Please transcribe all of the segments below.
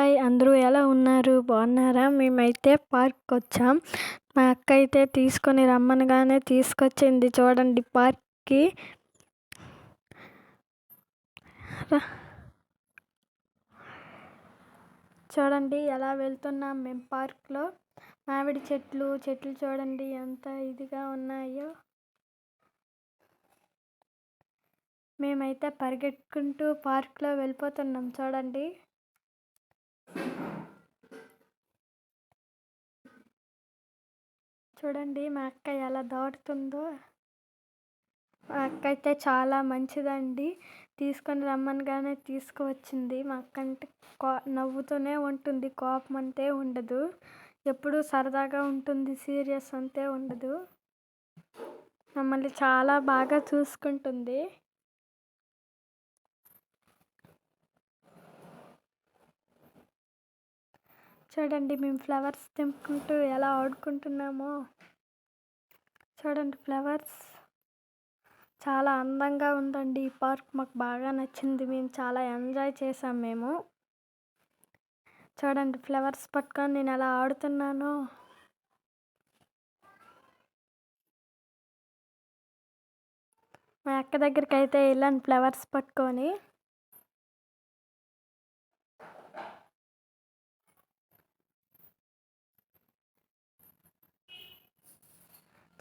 Hi అందరూ ఎలా ఉన్నారు? బాగున్నారా? మేమైతే పార్క్ వచ్చాం మా అక్క అయితే తీసుకొని రమ్మనగానే తీసుకొచ్చింది చూడండి పార్క్కి. రా. చూడండి ఎలా వెళ్తున్నాం మేము పార్క్లో. మామిడి చెట్లు చెట్లు చూడండి ఎంత ఇదిగా ఉన్నాయో. మేమైతే పరిగెట్టుకుంటూ పార్క్లో వెళ్ళిపోతున్నాం చూడండి. చూడండి మా అక్క ఎలా దాటుతుందో. మా అక్క అయితే చాలా మంచిదండి. తీసుకొని రమ్మనగానే తీసుకువచ్చింది. మా అక్క అంటే కో నవ్వుతూనే ఉంటుంది. కోపం అంతే ఉండదు. ఎప్పుడూ సరదాగా ఉంటుంది. సీరియస్ అంతే ఉండదు. మమ్మల్ని చాలా బాగా చూసుకుంటుంది. చూడండి మేము ఫ్లవర్స్ తెంపుకుంటూ ఎలా ఆడుకుంటున్నామో. చూడండి ఫ్లవర్స్. చాలా అందంగా ఉందండి. ఈ పార్క్ మాకు బాగా నచ్చింది. మేము చాలా ఎంజాయ్ చేసాం మేము. చూడండి ఫ్లవర్స్ పట్టుకొని నేను ఎలా ఆడుతున్నానో. మా అక్క దగ్గరికి అయితే వెళ్ళాను ఫ్లవర్స్ పట్టుకొని.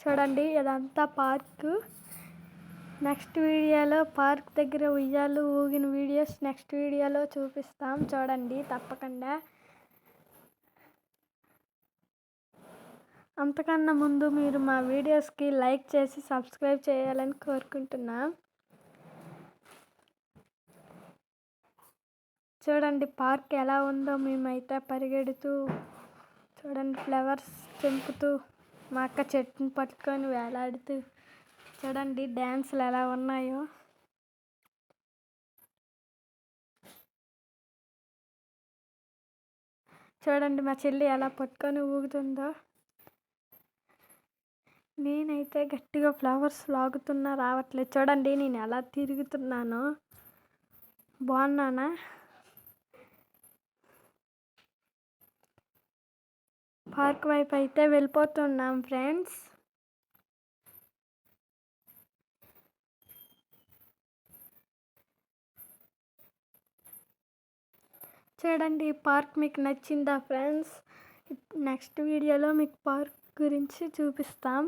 చూడండి ఇదంతా పార్క్. నెక్స్ట్ వీడియోలో పార్క్ దగ్గర ఉయ్యాలు ఊగిన వీడియోస్ నెక్స్ట్ వీడియోలో చూపిస్తాం. చూడండి తప్పకుండా. అంతకన్నా ముందు మీరు మా వీడియోస్కి లైక్ చేసి సబ్స్క్రైబ్ చేయాలని కోరుకుంటున్నాం. చూడండి పార్క్ ఎలా ఉందో మేమైతే పరిగెడుతూ చూడండి ఫ్లవర్స్ చెంపుతూ మా అక్క చెట్టుని పట్టుకొని వేలాడుతూ చూడండి డ్యాన్సులు ఎలా ఉన్నాయో. చూడండి మా చెల్లి ఎలా పట్టుకొని ఊగుతుందో. నేనైతే గట్టిగా ఫ్లవర్స్ లాగుతున్నా రావట్లేదు. చూడండి నేను ఎలా తిరుగుతున్నానో. బాగున్నానా? పార్క్ వైపు అయితే వెళ్ళిపోతున్నాం ఫ్రెండ్స్. చూడండి ఈ పార్క్ మీకు నచ్చిందా ఫ్రెండ్స్? నెక్స్ట్ వీడియోలో మీకు పార్క్ గురించి చూపిస్తాం.